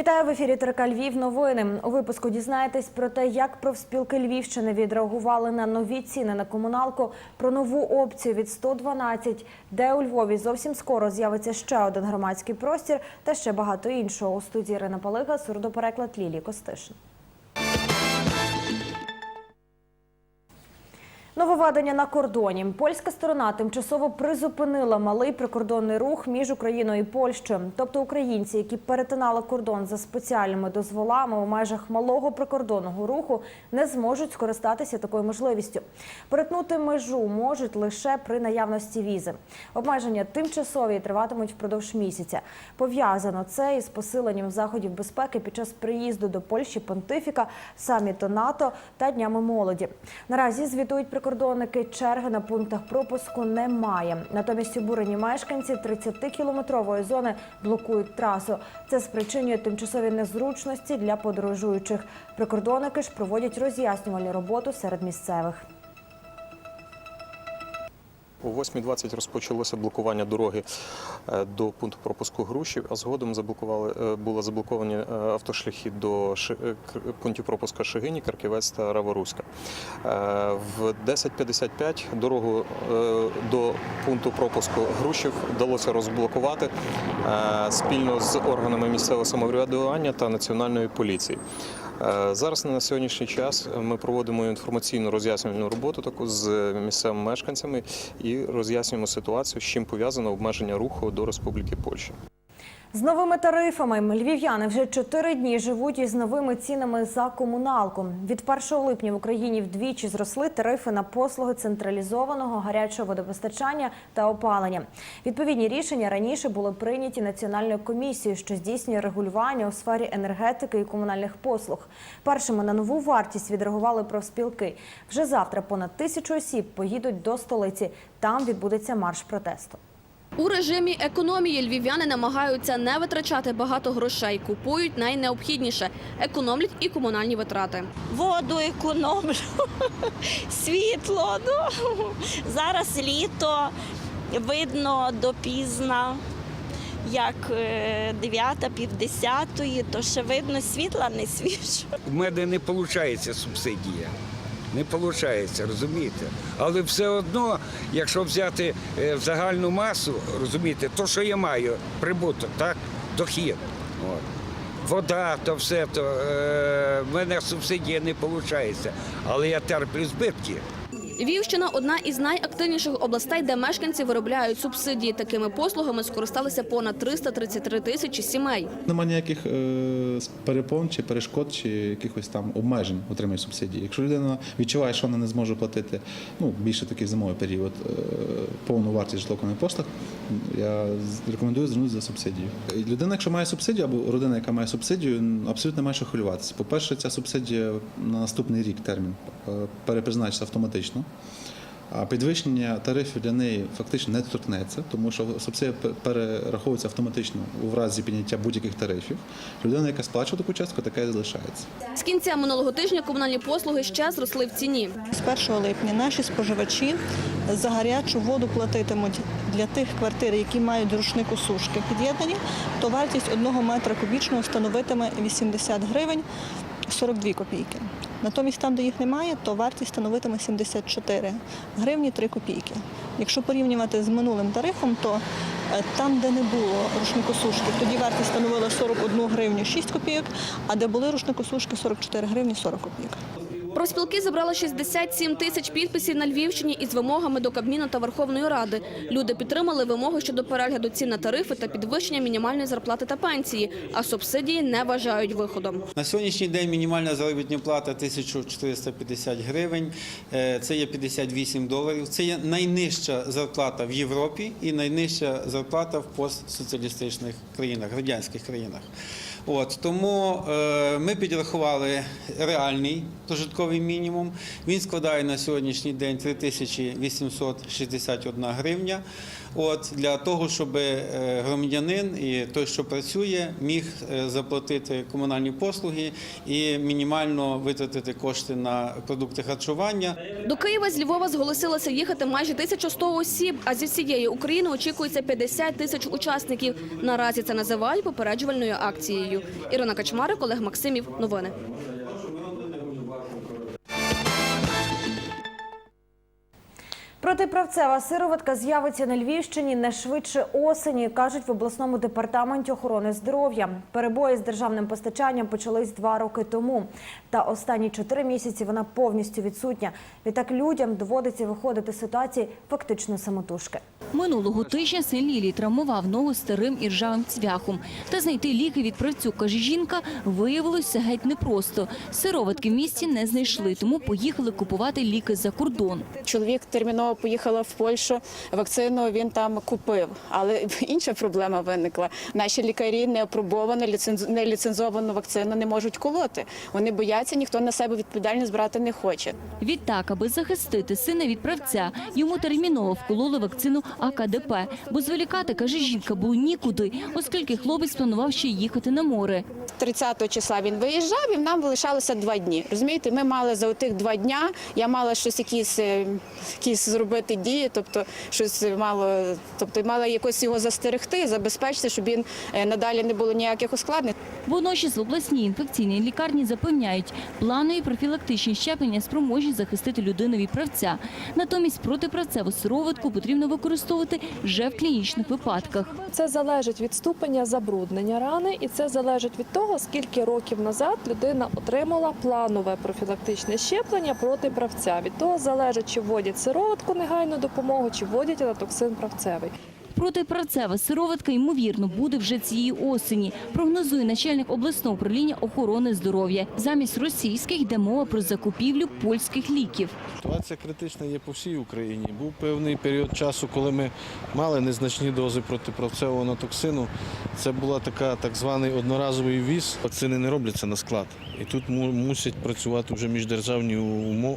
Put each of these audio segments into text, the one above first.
Вітаю в ефірі Терка Львів. Новини у випуску дізнаєтесь про те, як профспілки Львівщини відреагували на нові ціни на комуналку, про нову опцію від 112, де у Львові зовсім скоро з'явиться ще один громадський простір та ще багато іншого. У студії Ірина Палига, сурдопереклад Лілії Костишин. Нововведення на кордоні. Польська сторона тимчасово призупинила малий прикордонний рух між Україною і Польщею. Тобто українці, які перетинали кордон за спеціальними дозволами у межах малого прикордонного руху, не зможуть скористатися такою можливістю. Перетнути межу можуть лише при наявності візи. Обмеження тимчасові триватимуть впродовж місяця. Пов'язано це із посиленням заходів безпеки під час приїзду до Польщі понтифіка, саміту НАТО та днями молоді. Наразі звітують прикордонники, черги на пунктах пропуску немає. Натомість обурені мешканці 30-кілометрової зони блокують трасу. Це спричинює тимчасові незручності для подорожуючих. Прикордонники ж проводять роз'яснювальну роботу серед місцевих. О 8.20 розпочалося блокування дороги е, до пункту пропуску Грушів, а згодом заблокували е, були заблоковані е, автошляхи до пунктів пропуску Шигині, Карківець та Раворуська. В 10.55 дорогу до пункту пропуску Грушів вдалося розблокувати спільно з органами місцевого самоврядування та національної поліції. Зараз на сьогоднішній час ми проводимо інформаційну роз'яснювальну роботу таку з місцевими мешканцями і роз'яснюємо ситуацію, з чим пов'язано обмеження руху до Республіки Польща. З новими тарифами львів'яни вже чотири дні живуть із новими цінами за комуналку. Від 1 липня в Україні вдвічі зросли тарифи на послуги централізованого гарячого водопостачання та опалення. Відповідні рішення раніше були прийняті національною комісією, що здійснює регулювання у сфері енергетики і комунальних послуг. Першими на нову вартість відреагували профспілки. Вже завтра понад тисячу осіб поїдуть до столиці. Там відбудеться марш протесту. У режимі економії львів'яни намагаються не витрачати багато грошей, купують найнеобхідніше, економлять і комунальні витрати. воду економлю, світло. Ну, зараз літо, видно допізна, як е, 9 пів десятої, то ще видно світла не свіжо. У мене не виходить субсидія. Не виходить, розумієте? Але все одно, якщо взяти е, в загальну масу, розумієте, то, що я маю, прибуток, так, дохід. От. Вода, то все, то е, в мене субсидія не виходить. Але я терплю збитки. Львівщина – одна із найактивніших областей, де мешканці виробляють субсидії. Такими послугами скористалися понад 333 тисячі сімей. Нема ніяких е, перепон чи перешкод, чи якихось там обмежень отримання субсидії. Якщо людина відчуває, що вона не зможе платити ну, більше такий зимовий період, е, повну вартість житлових послуг, я рекомендую звернутися за субсидію. Людина, якщо має субсидію, або родина, яка має субсидію, абсолютно немає що хвилюватися. По-перше, ця субсидія на наступний рік термін е, перепризначиться автоматично. А підвищення тарифів для неї фактично не торкнеться, тому що субсидія перераховується автоматично у разі підняття будь-яких тарифів. Людина, яка сплачує таку частку, така і залишається. З кінця минулого тижня комунальні послуги ще зросли в ціні. З 1 липня наші споживачі за гарячу воду платитимуть для тих квартир, які мають рушнику сушки під'єднані, то вартість одного метра кубічного становитиме 80 гривень 42 копійки. Натомість там, де їх немає, то вартість становитиме 74 гривні 3 копійки. Якщо порівнювати з минулим тарифом, то е, там, де не було рушникосушки, тоді вартість становила 41 гривню 6 копійок, а де були рушникосушки 44 гривні 40 копійок. Профспілки зібрали 67 тисяч підписів на Львівщині із вимогами до Кабміну та Верховної Ради. Люди підтримали вимоги щодо перегляду цін на тарифи та підвищення мінімальної зарплати та пенсії, а субсидії не вважають виходом. На сьогоднішній день мінімальна заробітна плата 1450 гривень, Е, це є 58 доларів. Це є найнижча зарплата в Європі і найнижча зарплата в постсоціалістичних країнах, радянських країнах. От тому е, ми підрахували реальний прожитковий мінімум. Він складає на сьогоднішній день 3861 гривня. От для того, щоб е, громадянин і той, що працює, міг е, заплатити комунальні послуги і мінімально витратити кошти на продукти харчування. До Києва з Львова зголосилося їхати майже 1100 осіб, а зі всієї України очікується 50 тисяч учасників. Наразі це називають попереджувальною акцією. Ірина Качмарик, Олег Максимів. Новини. Протиправцева сироватка з'явиться на Львівщині не швидше осені, кажуть в обласному департаменті охорони здоров'я. Перебої з державним постачанням почались два роки тому. Та останні чотири місяці вона повністю відсутня. Відтак людям доводиться виходити з ситуації фактично самотужки. Минулого тижня син Лілії травмував ногу старим і ржавим цвяхом. Та знайти ліки від працю, каже жінка, виявилося геть непросто. Сироватки в місті не знайшли, тому поїхали купувати ліки за кордон. Чоловік терміново поїхала в Польщу, вакцину він там купив. Але інша проблема виникла. Наші лікарі не опробовану, не ліцензовану вакцину не можуть колоти. Вони бояться, ніхто на себе відповідальність брати не хоче. Відтак, аби захистити сина від правця, йому терміново вкололи вакцину АКДП. Бо зволікати, каже жінка, було нікуди, оскільки хлопець планував ще їхати на море. 30 числа він виїжджав, і нам залишалося два дні. Розумієте, ми мали за тих два дня, я мала щось якісь, е, якісь зробити дії, тобто щось мало, тобто мала якось його застерегти, забезпечити, щоб він е, надалі не було ніяких ускладнень. Водночас в обласній інфекційній лікарні запевняють, планові профілактичні щеплення спроможні захистити людину від правця. Натомість протиправцеву сироватку потрібно використовувати вже в клінічних випадках. Це залежить від ступеня забруднення рани, і це залежить від того, скільки років назад людина отримала планове профілактичне щеплення проти правця. Від того залежить, чи вводять сироватку негайну допомогу, чи вводять атоксин правцевий. Протиправцева сироватка, ймовірно, буде вже цієї осені, прогнозує начальник обласного управління охорони здоров'я. Замість російських йде мова про закупівлю польських ліків. Ситуація критична є по всій Україні. Був певний період часу, коли ми мали незначні дози протиправцевого натоксину. Це була така так званий одноразовий віз. Вакцини не робляться на склад. І тут му- мусять працювати вже міждержавні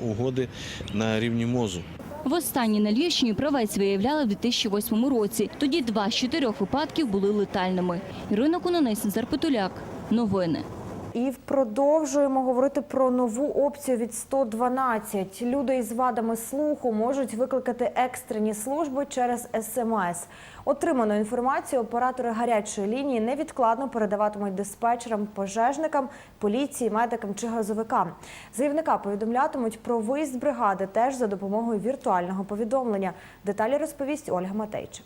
угоди на рівні МОЗу. Востаннє на Львівщині правець виявляли в 2008 році. Тоді два з чотирьох випадків були летальними. Ірина Кононець, Зарпотуляк. Новини. І продовжуємо говорити про нову опцію від 112. Люди із вадами слуху можуть викликати екстрені служби через СМС. Отриману інформацію оператори гарячої лінії невідкладно передаватимуть диспетчерам, пожежникам, поліції, медикам чи газовикам. Заявника повідомлятимуть про виїзд бригади теж за допомогою віртуального повідомлення. Деталі розповість Ольга Матейчик.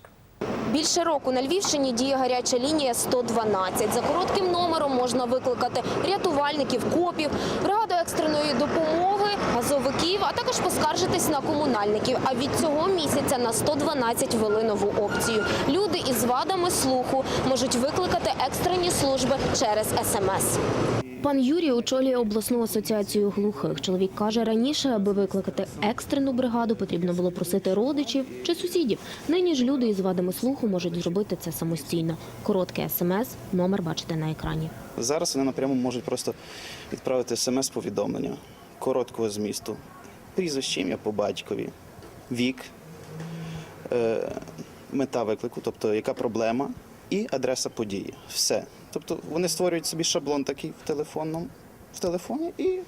Більше року на Львівщині діє гаряча лінія 112. За коротким номером можна викликати рятувальників, копів, бригаду екстреної допомоги, газовиків, а також поскаржитись на комунальників. А від цього місяця на 112 ввели нову опцію. Люди із вадами слуху можуть викликати екстрені служби через СМС. Пан Юрій очолює обласну асоціацію глухих. Чоловік каже, раніше, аби викликати екстрену бригаду, потрібно було просити родичів чи сусідів. Нині ж люди із вадами слуху можуть зробити це самостійно. Коротке смс, номер бачите на екрані. Зараз вони напряму можуть просто відправити смс-повідомлення короткого змісту, прізвище ім'я по батькові, вік, е, мета виклику, тобто яка проблема, і адреса події. Все. Тобто вони створюють собі шаблон такий в телефонному. В телефоні і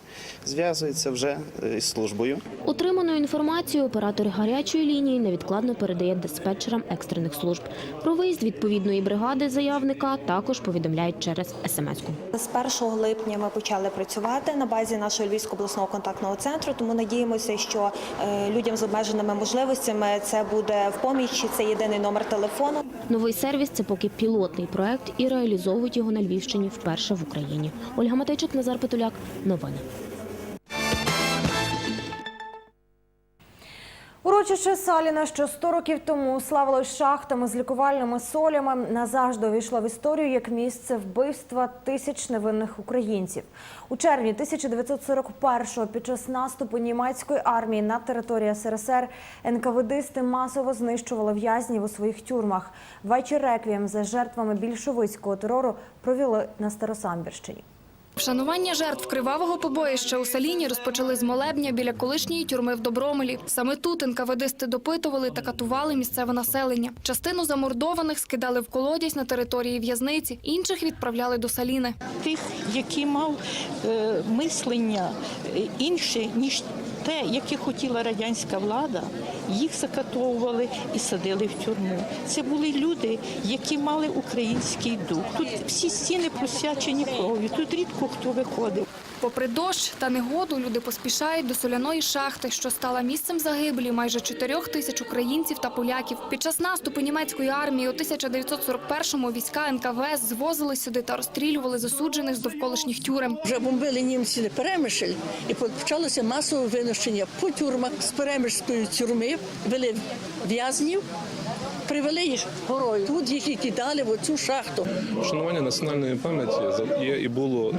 зв'язуються вже е, із службою. Отриману інформацію оператор гарячої лінії невідкладно передає диспетчерам екстрених служб. Про виїзд відповідної бригади заявника також повідомляють через смс-ку. З 1 липня ми почали працювати на базі нашого Львівського обласного контактного центру, тому надіємося, що е, людям з обмеженими можливостями це буде в помічі. Це єдиний номер телефону. Новий сервіс це поки пілотний проект і реалізовують його на Львівщині вперше в Україні. Ольга Матейчик, Назар Петуляк. Новини. Урочище Саліна, що 100 років тому славилось шахтами з лікувальними солями, назавжди увійшло в історію як місце вбивства тисяч невинних українців. У червні 1941-го під час наступу німецької армії на території СРСР НКВДисти масово знищували в'язнів у своїх тюрмах. Вечір реквієм за жертвами більшовицького терору провели на Старосамбірщині. Вшанування жертв кривавого побоїща у Саліні розпочали з молебня біля колишньої тюрми в Добромелі. Саме тут НКВДсти допитували та катували місцеве населення. Частину замордованих скидали в колодязь на території в'язниці, інших відправляли до Саліни. Тих, які мав е, мислення інше, ніж те, яке хотіла радянська влада, їх закатовували і садили в тюрму. Це були люди, які мали український дух. Тут всі стіни просячені кров'ю, тут рідко хто виходив. Попри дощ та негоду, люди поспішають до соляної шахти, що стала місцем загибелі майже чотирьох тисяч українців та поляків. Під час наступу німецької армії у 1941-му війська НКВС звозили сюди та розстрілювали засуджених з довколишніх тюрем. Вже бомбили німці Перемишль і почалося масове винищення по тюрмах з Перемишльської тюрми, вели в'язнів, привели їх горою. Тут їх і кидали в оцю шахту. Вшанування національної пам'яті є і було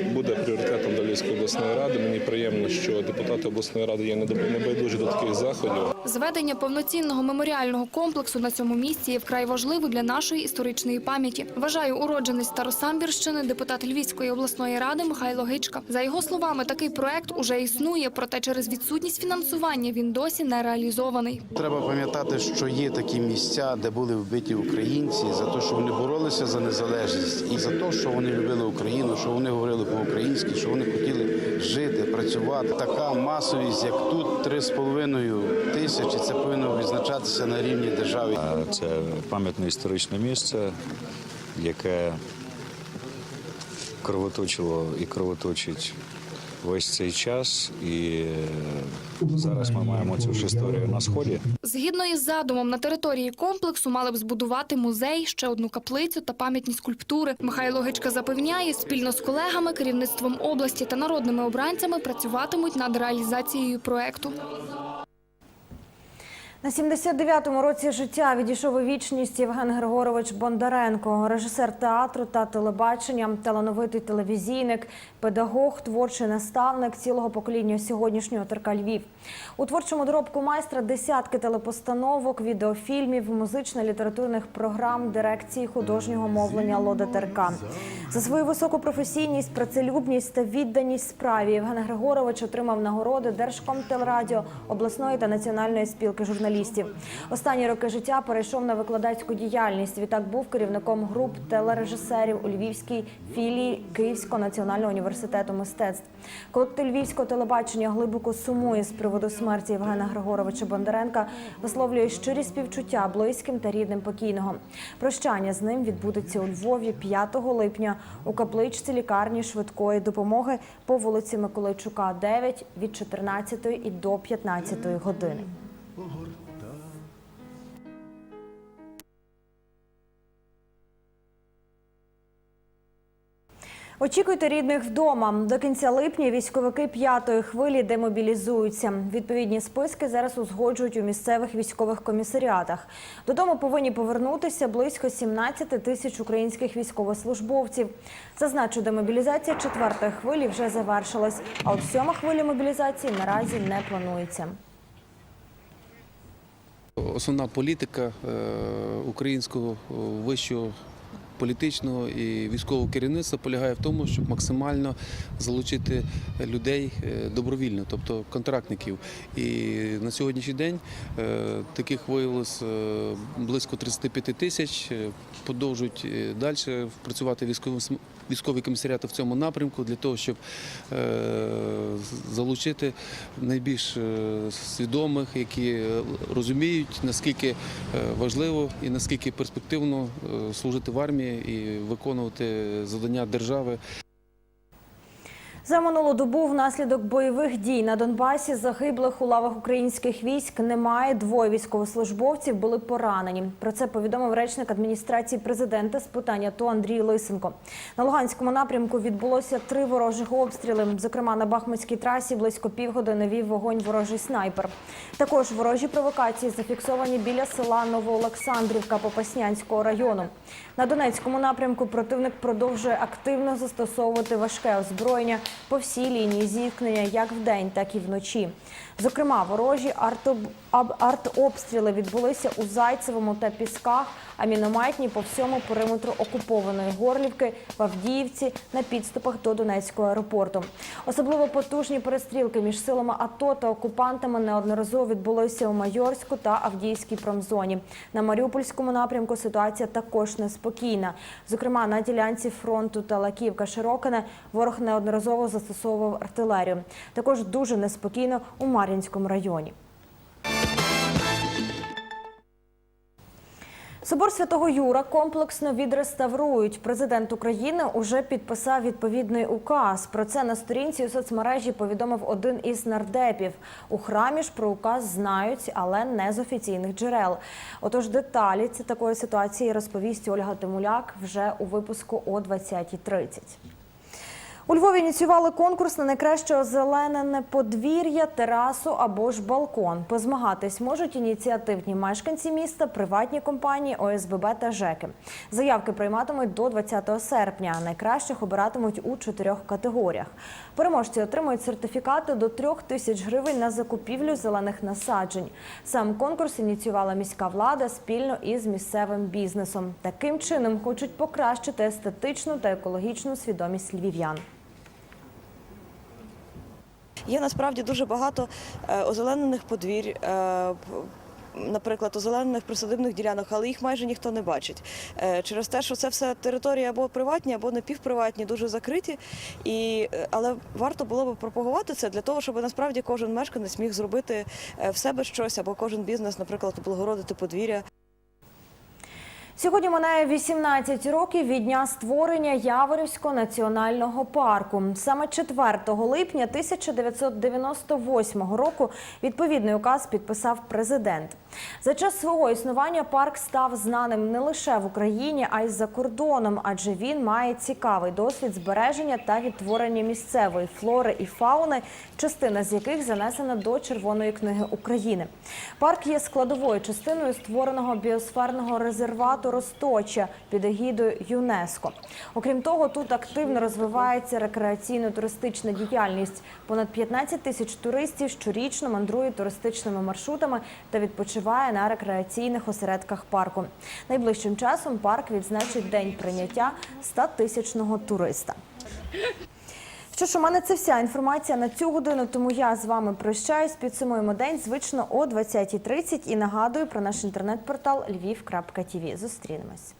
і буде пріоритетом для Львівської обласної ради. Мені приємно, що депутати обласної ради є небайдужі до таких заходів. Зведення повноцінного меморіального комплексу на цьому місці є вкрай важливо для нашої історичної пам'яті. Вважає уродженець Старосамбірщини, депутат Львівської обласної ради Михайло Гичка. За його словами, такий проект уже існує, проте через відсутність фінансування він досі не реалізований. Треба пам'ятати, що є такі місця, де були вбиті українці за те, що вони боролися за незалежність, і за те, що вони любили Україну, що вони говорили по-українськи, що вони хотіли жити, працювати. Така масовість, як тут, 3,5 тисячі, це повинно відзначатися на рівні держави. Це пам'ятне історичне місце, яке кровоточило і кровоточить весь цей час. І е, зараз ми маємо цю ж історію на сході. Згідно із задумом, на території комплексу мали б збудувати музей, ще одну каплицю та пам'ятні скульптури. Михайло Гичка запевняє, спільно з колегами, керівництвом області та народними обранцями працюватимуть над реалізацією проекту. На 79-му році життя відійшов у вічність Євген Григорович Бондаренко, режисер театру та телебачення, талановитий телевізійник, педагог, творчий наставник цілого покоління сьогоднішнього ТРК Львів. У творчому доробку майстра десятки телепостановок, відеофільмів, музично-літературних програм, дирекції художнього мовлення Лода ТРК. За свою високу професійність, працелюбність та відданість справі Євген Григорович отримав нагороди Держкомтелерадіо, обласної та національної спілки журналістів. Останні роки життя перейшов на викладацьку діяльність. Відтак був керівником груп телережисерів у Львівській філії Київського національного університету мистецтв. Колектив Львівського телебачення глибоко сумує з приводу смерті Євгена Григоровича Бондаренка, висловлює щирі співчуття близьким та рідним покійного. Прощання з ним відбудеться у Львові 5 липня у капличці лікарні швидкої допомоги по вулиці Миколайчука, 9 від 14 і до 15 години. Очікуйте рідних вдома. До кінця липня військовики п'ятої хвилі демобілізуються. Відповідні списки зараз узгоджують у місцевих військових комісаріатах. Додому повинні повернутися близько 17 тисяч українських військовослужбовців. Зазначу, демобілізація четвертої хвилі вже завершилась. А от сьома хвиля мобілізації наразі не планується. Основна політика е, українського е, вищого політичного і військового керівництва полягає в тому, щоб максимально залучити людей е, добровільно, тобто контрактників. І на сьогоднішній день е, таких виявилось е, близько 35 тисяч. Подовжують далі працювати військові см- військові комісаріати в цьому напрямку для того, щоб е, залучити найбільш е, свідомих, які е, розуміють, наскільки важливо і наскільки перспективно служити в армії і виконувати завдання держави. За минулу добу внаслідок бойових дій на Донбасі загиблих у лавах українських військ немає. Двоє військовослужбовців були поранені. Про це повідомив речник адміністрації президента з питань АТО Андрій Лисенко. На Луганському напрямку відбулося три ворожих обстріли. Зокрема, на Бахмутській трасі близько півгодини вів вогонь ворожий снайпер. Також ворожі провокації зафіксовані біля села Новоолександрівка Попаснянського району. На Донецькому напрямку противник продовжує активно застосовувати важке озброєння по всій лінії зіткнення як вдень, так і вночі. Зокрема, ворожі артоб- аб- артобстріли відбулися у Зайцевому та Пісках, а мінометні по всьому периметру окупованої Горлівки в Авдіївці на підступах до Донецького аеропорту. Особливо потужні перестрілки між силами АТО та окупантами неодноразово відбулися у Майорську та Авдіївській промзоні. На Маріупольському напрямку ситуація також неспокійна. Зокрема, на ділянці фронту Талаківка-Широкине ворог неодноразово застосовував артилерію. Також дуже неспокійно у Мар'їнському районі. Собор Святого Юра комплексно відреставрують. Президент України уже підписав відповідний указ. Про це на сторінці у соцмережі повідомив один із нардепів. У храмі ж про указ знають, але не з офіційних джерел. Отож, деталі ці такої ситуації розповість Ольга Тимуляк вже у випуску о 20.30. У Львові ініціювали конкурс на найкраще озеленене подвір'я, терасу або ж балкон. Позмагатись можуть ініціативні мешканці міста, приватні компанії, ОСББ та ЖЕКи. Заявки прийматимуть до 20 серпня. Найкращих обиратимуть у чотирьох категоріях. Переможці отримують сертифікати до трьох тисяч гривень на закупівлю зелених насаджень. Сам конкурс ініціювала міська влада спільно із місцевим бізнесом. Таким чином хочуть покращити естетичну та екологічну свідомість львів'ян. Є насправді дуже багато е, озеленених подвір'я. е, Наприклад, озеленених присадибних ділянок, але їх майже ніхто не бачить. Е, Через те, що це все території або приватні, або напівприватні, дуже закриті. І, але варто було б пропагувати це для того, щоб насправді кожен мешканець міг зробити в себе щось, або кожен бізнес, наприклад, облагородити подвір'я. Сьогодні минає 18 років від дня створення Яворівського національного парку. Саме 4 липня 1998 року відповідний указ підписав президент. За час свого існування парк став знаним не лише в Україні, а й за кордоном, адже він має цікавий досвід збереження та відтворення місцевої флори і фауни, частина з яких занесена до Червоної книги України. Парк є складовою частиною створеного біосферного резервату Росточа під егідою ЮНЕСКО. Окрім того, тут активно розвивається рекреаційно-туристична діяльність. Понад 15 тисяч туристів щорічно мандрують туристичними маршрутами та відпочиває на рекреаційних осередках парку. Найближчим часом парк відзначить день прийняття 100-тисячного туриста. Що ж, у мене це вся інформація на цю годину, тому я з вами прощаюсь. Підсумуємо день звично о 20.30 і нагадую про наш інтернет-портал lviv.tv. Зустрінемось.